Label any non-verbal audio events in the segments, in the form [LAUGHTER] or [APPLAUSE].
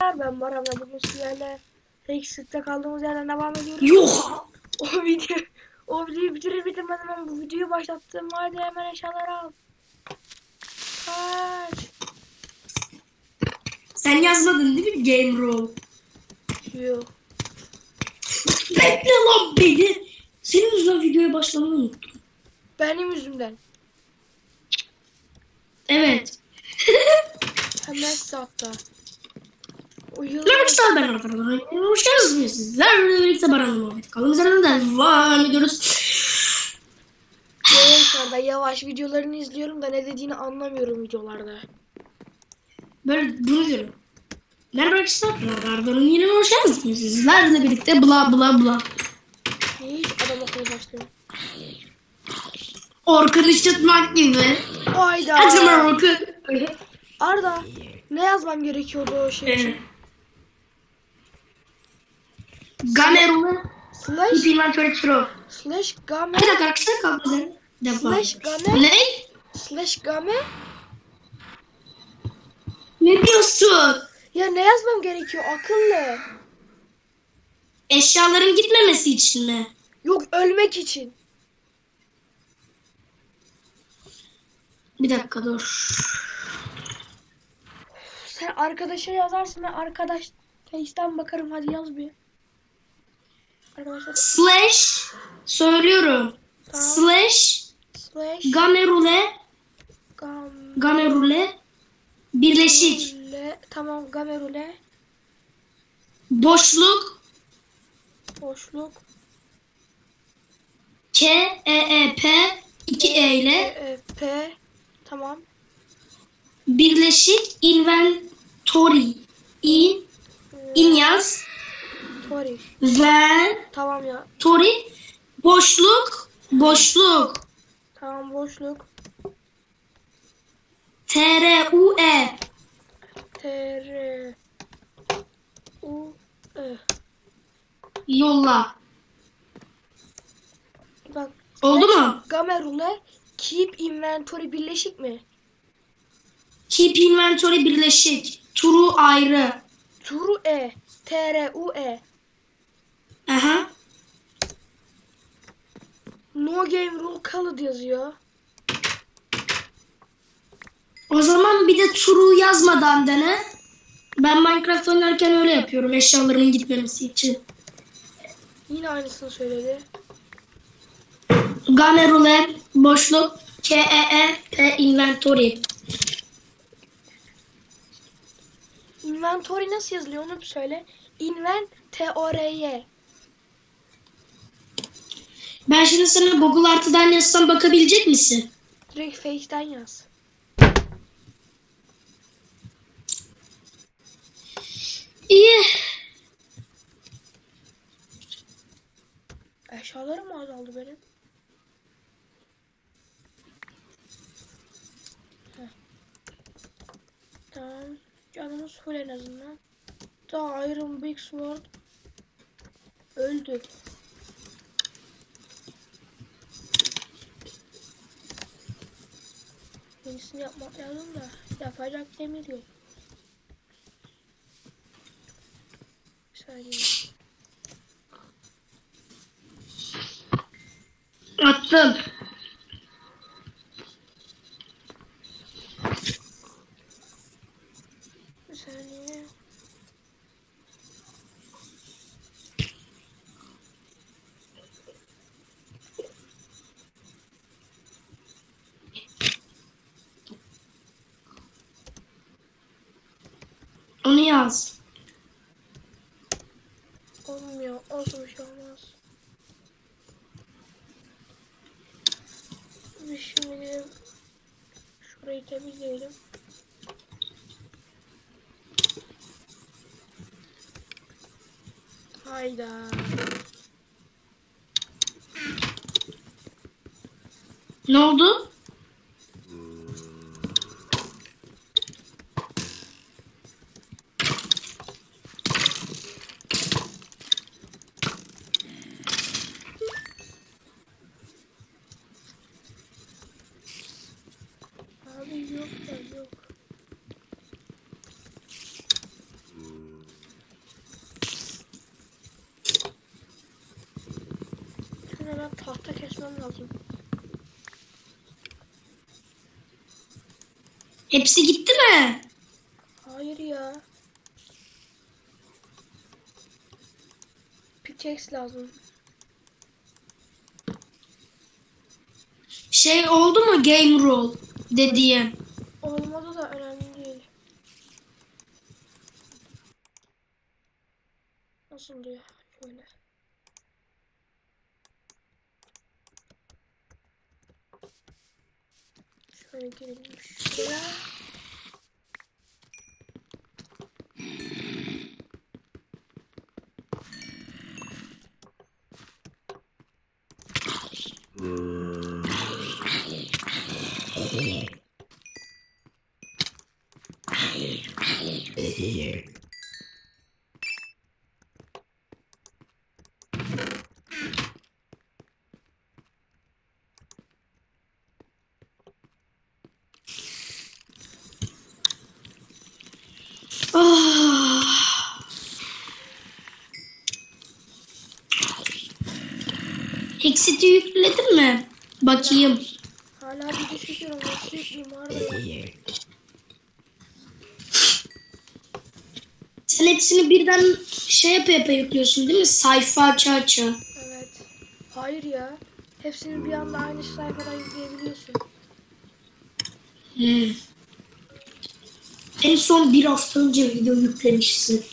Ben Baran'la bugün sizlerle Rexit'te kaldığımız yerden devam ediyoruz. Yok. [LAUGHS] O video o videoyu bitirir bitirmez hemen bu videoyu başlattım. Hadi hemen eşyaları al. Kaç. Sen yazmadın değil mi Game Roll? Yok. Bekle lan beni. Senin yüzünden videoya başlamayı unuttum. Benim yüzümden. Evet. Hemen size yıl... Arkadaşlar ben Arkadan. Hoş geldiniz. Sizlerle birlikte Baran'la muhabbet. Kaldığımız yerden de devam ediyoruz. Yavaşlarda yavaş videolarını izliyorum da ne dediğini anlamıyorum videolarda. Böyle bunu diyorum. Merhaba arkadaşlar. Arkadan yine hoş geldiniz. Sizlerle birlikte bla bla bla. Hiç adam akıllı başlıyor. Orkun ışıtmak gibi. Hayda. Orkun. Arda ne yazmam gerekiyordu o şey için? Evet. Gamerun'u Slash Keep Inventory True. slash game Bir dakika arkadaşlar devam. slash game Ne? slash game Ne diyorsun? ya ne yazmam gerekiyor akıllı. Eşyaların gitmemesi için mi? Yok ölmek için. Bir dakika dur. Sen arkadaşa yazarsın ben arkadaş Face'ten bakarım hadi yaz bir. Arkadaşlar. Slash söylüyorum. Tamam. Slash slash Gamerule gam Gamerule birleşik. Le, tamam gamerule boşluk. Boşluk. K E E P 2 E E, ile. E, P. Tamam. Birleşik inventory. İn in yaz Tori ve tamam ya Tori boşluk boşluk tamam boşluk T R U E T R U E yolla. bak Oldu mu? gamerule keep inventory birleşik mi? Keep inventory birleşik. True ayrı. Turu E T R U E Aha. No game rule colored yazıyor. O zaman bir de true yazmadan dene. Ben Minecraft oynarken öyle yapıyorum eşyalarımın gitmemesi için. Yine aynısını söyledi. Gamerule boşluk K E E P inventory. Inventory nasıl yazılıyor onu bir söyle. Invent T O R Y. Ben şimdi sana Google Artı'dan yazsam bakabilecek misin? Direkt Face'ten yaz. İyi. Eşyalarım azaldı benim? Heh. Tamam. Canımız full en azından. Daha Iron Big Sword öldü. Yenisini yapmak lazım da yapacak demir yok. Bir saniye. Attım. Bir saniye. Onu yaz. Olmuyor. Olsun bir şey olmaz. Biz şimdi. Şurayı temizleyelim. Hayda. Ne oldu? Abi yok da yok. Benim hemen tahta kesmem lazım. Hepsi gitti mi? Hayır ya. Pickaxe lazım. Şey oldu mu game rule dediğin? Olmadı da önemli değil. Nasıl diyor? Şöyle. Şöyle girelim. Şöyle. Exit'i yükledin mi? Bakayım. Hala bir düşüyorum. Nasıl yükleyeyim harbiden. Sen hepsini birden şey yapa yapa yüklüyorsun değil mi? Sayfa aça aça. Evet. Hayır ya. Hepsini bir anda aynı sayfadan yükleyebiliyorsun. Hmm. En son bir hafta önce video yüklemişsin.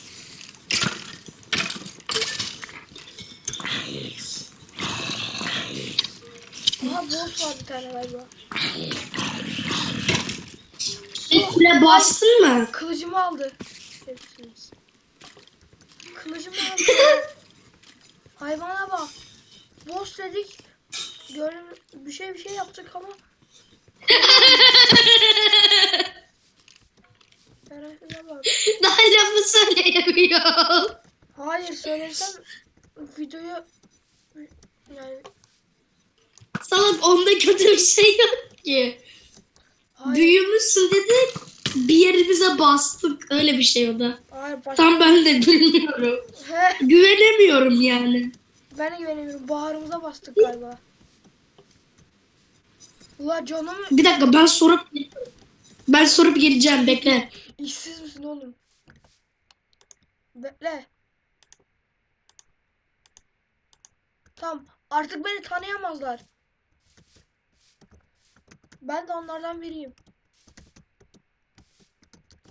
Boss var bir tane galiba. İlk kule bastın mı? Kılıcımı aldı. Hepsiniz. Kılıcımı aldı. [LAUGHS] Hayvana bak. Boss dedik. Gördüm bir şey bir şey yaptık ama. Bak. Daha lafı söyleyemiyor. Hayır söylesem videoyu yani Salak onda kötü bir şey yok ki. hayır, Büyümüşsün dedik. Bir yerimize bastık. Öyle bir şey o da. hayır Tam ben de bilmiyorum. He, Güvenemiyorum yani. ben de güvenemiyorum. Baharımıza bastık galiba. Ula canım Bir dakika ben sorup ben sorup geleceğim bekle. işsiz misin oğlum? Bekle. Tamam artık beni tanıyamazlar. Ben de onlardan biriyim.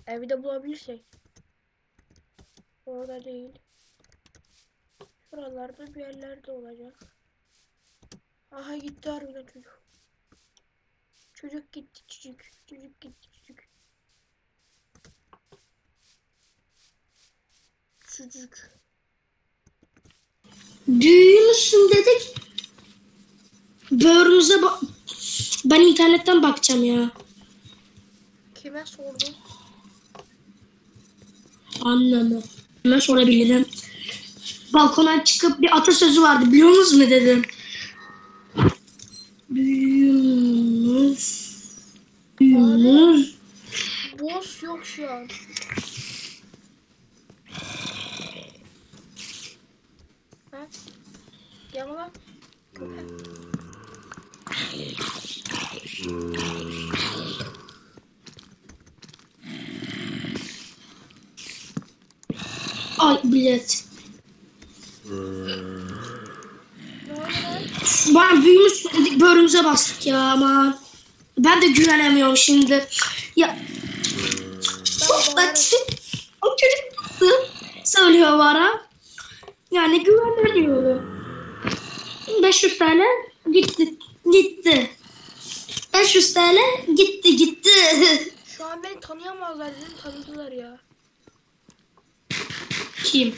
Evi de bulabilirsek. Orada değil. Şuralarda bir yerlerde olacak. Aha gitti harbiden çocuk. Çocuk gitti çocuk. Çocuk gitti çocuk. Çocuk. Büyümüşsün dedik. Böğrümüze bak. Ben internetten bakacağım ya. Kime sordun? Anneme. Kime sorabilirim. Balkona çıkıp bir atasözü vardı biliyor musunuz ne dedim? Büyümüş. Büyümüş. Boss yok şu an. Gel lan. Ay bilet. Ben büyümüşsün dedik böğrümüze bastık ya aman. Ben de güvenemiyorum şimdi. Ya çok da o çocuk söylüyor bana. Yani güvenemiyorum. 500 TL gitti gitti. 500 TL gitti gitti. Şu an beni tanıyamazlar dedim tanıdılar ya. Kim?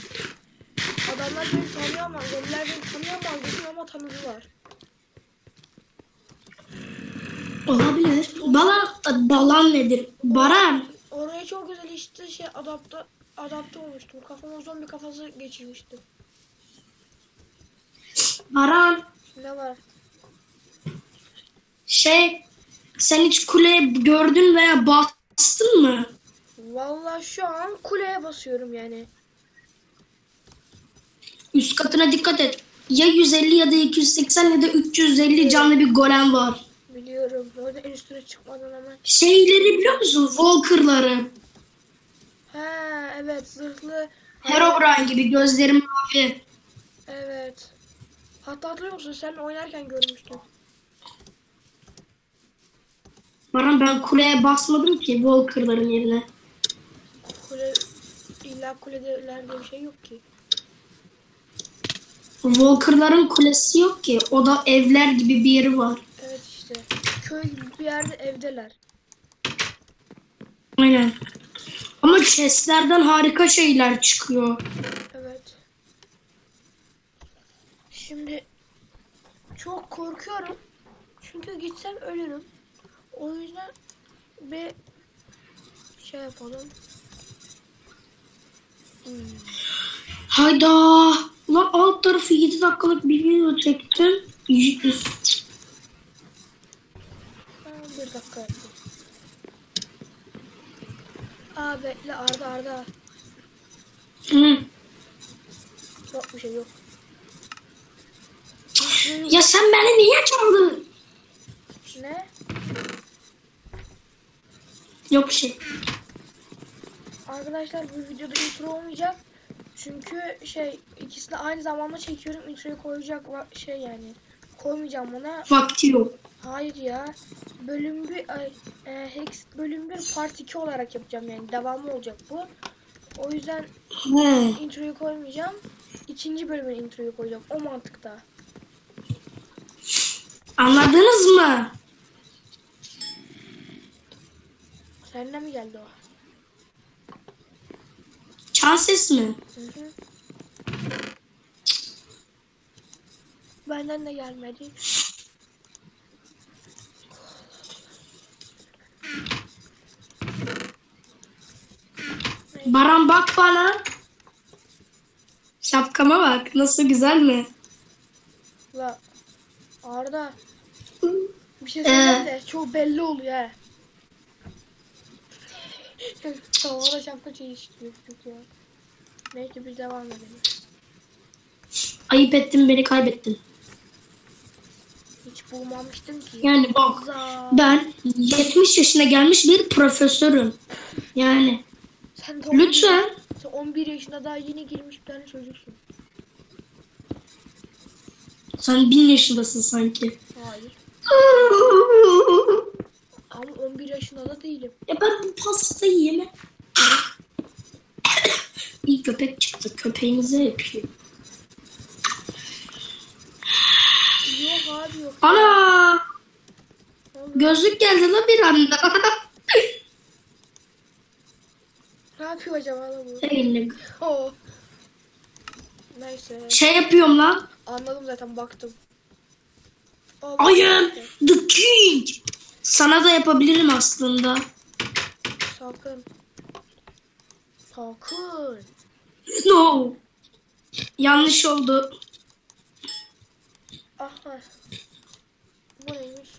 Adamlar beni tanıyamaz. Zombiler beni tanıyamaz dedim ama tanıdılar. Olabilir. Bala, balan nedir? Baran. Oraya çok güzel işte şey adapte adapte olmuştum. Kafama zombi kafası geçirmiştim. Baran. Ne var? Şey sen hiç kule gördün veya bastın mı? Vallahi şu an kuleye basıyorum yani. Üst katına dikkat et. ya 150 ya da 280 ya da 350 canlı bir golem var. Biliyorum. Orada en üstüne çıkmadan hemen. Şeyleri biliyor musun? Walker'ları. Ha evet zırhlı. Herobrine gibi gözleri mavi. Evet. Hatta hatırlıyor musun sen oynarken görmüştüm. Baran ben kuleye basmadım ki Walker'ların yerine. Kule illa kuledelerde bir şey yok ki. Walker'ların kulesi yok ki. O da evler gibi bir yeri var. Evet işte. Köy gibi bir yerde evdeler. Aynen. Ama chestlerden harika şeyler çıkıyor. Evet. Şimdi çok korkuyorum. Çünkü gitsem ölürüm. O yüzden bir şey yapalım. Hmm. Hayda. Lan alt tarafı 7 dakikalık bir video çektim. Bir dakika yapayım. Aa bekle Arda Arda. Hı. Yok bir şey yok. Ya sen beni niye çaldın? Ne? Yok bir şey. Arkadaşlar bu videoda intro olmayacak. Çünkü şey ikisini aynı zamanda çekiyorum. Introyu koyacak şey yani. Koymayacağım ona. Vakti yok. Hayır ya. Bölüm bir ay, e, Hex bölüm bir part 2 olarak yapacağım yani. Devamı olacak bu. O yüzden He. introyu koymayacağım. İkinci bölümün introyu koyacağım. O mantıkta. Anladınız mı? Senden mi geldi o? Çan ses mi? Hı hı. Benden de gelmedi. Baran bak bana. Şapkama bak. Nasıl güzel mi? La Arda bir şey söyleyeyim de çok belli oluyor he. Tavana şapka çünkü ya. Neyse biz devam edelim. Ayıp ettin beni kaybettin. Hiç bulmamıştım ki. Yani bak. Za. Ben 70 yaşına gelmiş bir profesörüm. Yani Sen de 11 lütfen. Sen 11 yaşında daha yeni girmiş bir tane çocuksun. Sen bin yaşındasın sanki. Hayır. [LAUGHS] Ama 11 yaşında da değilim. Ya ben bu pastayı yeme. [COUGHS] İyi köpek çıktı. Köpeğinize yapayım. Yok abi yok. Ana! Gözlük geldi la bir anda. [LAUGHS] Ne yapıyor acaba lan bu? Eline- Oh. Neyse. şey yapıyorum lan. Anladım zaten baktım. Oh, I am the king. Sana da yapabilirim aslında. Sakın. Sakın. [LAUGHS] No. Yanlış oldu. Aha. Bu neymiş?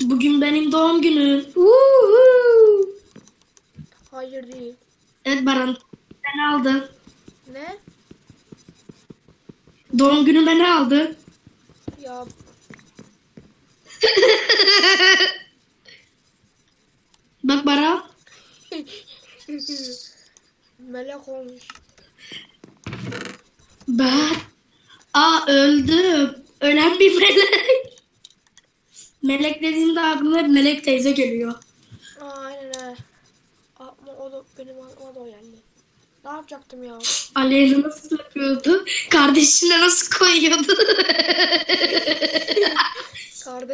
Bugün benim doğum günüm. Uhu. Hayır değil. Evet Baran. Sen aldın. Ne? Doğum günüme ne aldın? Ya [LAUGHS] Bak Baran. melek olmuş. Ben. Aa öldüm. Ölen bir melek. Melek dediğinde aklıma hep melek teyze geliyor. Aa, aynen. Aklıma o da benim aklıma da o geldi. Ne yapacaktım ya? Aleyna nasıl yapıyordu? Kardeşine nasıl koyuyordu? [LAUGHS]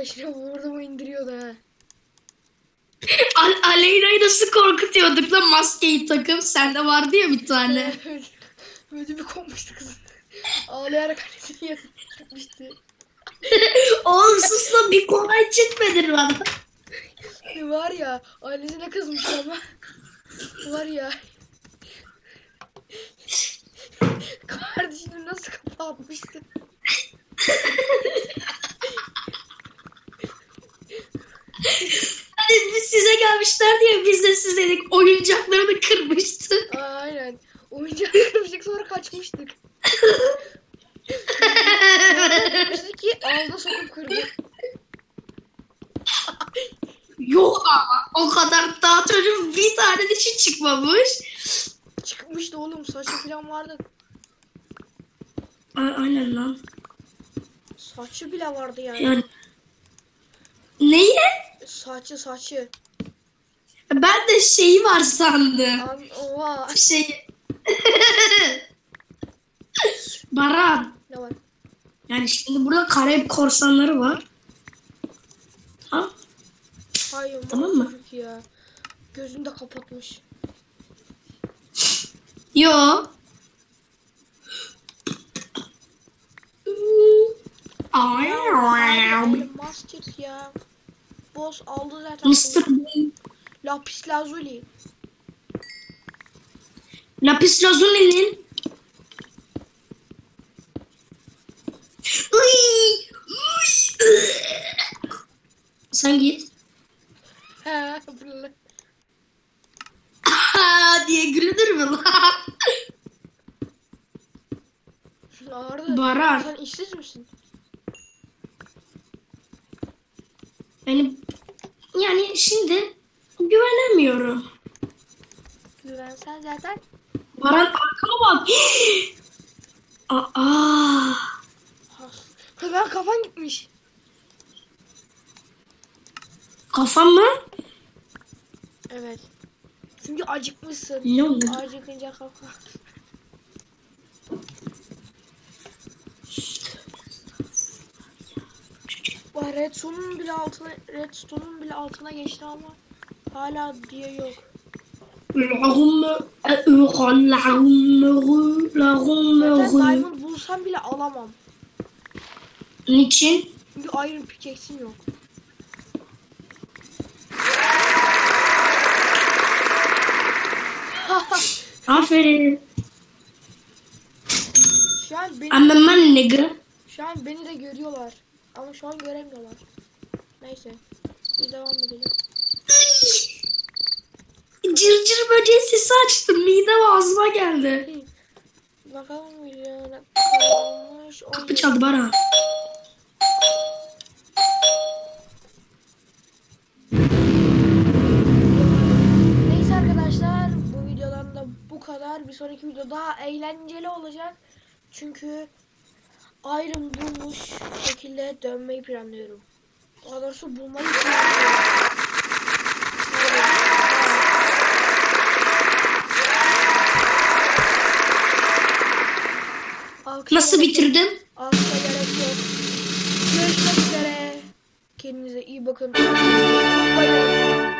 Kardeşine vurdu mu indiriyordu he. Al- Aleyna'yı nasıl korkutuyorduk lan maskeyi takıp? Sende vardı ya bir tane. Böyle bir konmuştu kız. Ağlayarak annesini gitmişti. Oğlum sus lan bir kolay çıkmadır bana. Var ya annesine kızmış ama. Var ya. Kardeşini nasıl kapatmıştı? Diye biz de siz dedik oyuncaklarını kırmıştı. Aynen. Oyuncak kırmıştık sonra kaçmıştık. Demişti ki ağzına sokup kırdı. Yok ama o kadar daha çocuğun bir tane dişi çıkmamış. Çıkmıştı oğlum saçı falan vardı. A- aynen lan. Saçı bile vardı yani. Yani Neyi? Saçı saçı. Ben de şeyi var sandım. An oha. Şey. [LAUGHS] Baran. Ne var? Yani şimdi burada Karayip korsanları var. Ha? Hayır Tamam mı? ya. Gözünü de kapatmış. Yo. Ay. Master ya. Boss aldı zaten. Mr. Bean. Lapis lazuli. Lapis Lazuli'nin! Sen git. Diye gülünür mü lan? Arda. Baran. Sen işsiz misin? Yani yani şimdi güvenemiyorum. Güvensen zaten. Baran arkama bak. [GASPS] Aa. Hemen kafan gitmiş. Kafam mı? Evet. Çünkü acıkmışsın. Ne oldu? Acıkınca kafa. Redstone'un bile altına Redstone'un bile altına geçti ama hala diye yok. Zaten Diamond bulsam bile alamam. Niçin? Çünkü Iron Pickaxe'im yok. [LAUGHS] Aferin. şu an beni I'm a man nigga. şu an beni de görüyorlar. Ama şu an göremiyorlar. Neyse. Biz devam edelim. Cırcır böceği sesi açtım. Midem ağzıma geldi. Bakalım kalmış. Kapı çaldı bana. Neyse arkadaşlar bu videodan da bu kadar. Bir sonraki video daha eğlenceli olacak. Çünkü ayrım bulmuş şekilde dönmeyi planlıyorum. Daha doğrusu bulmayı planlıyorum. Nasıl bitirdim? Alkışa gerek yok. Görüşmek üzere. Kendinize iyi bakın. Bay bay.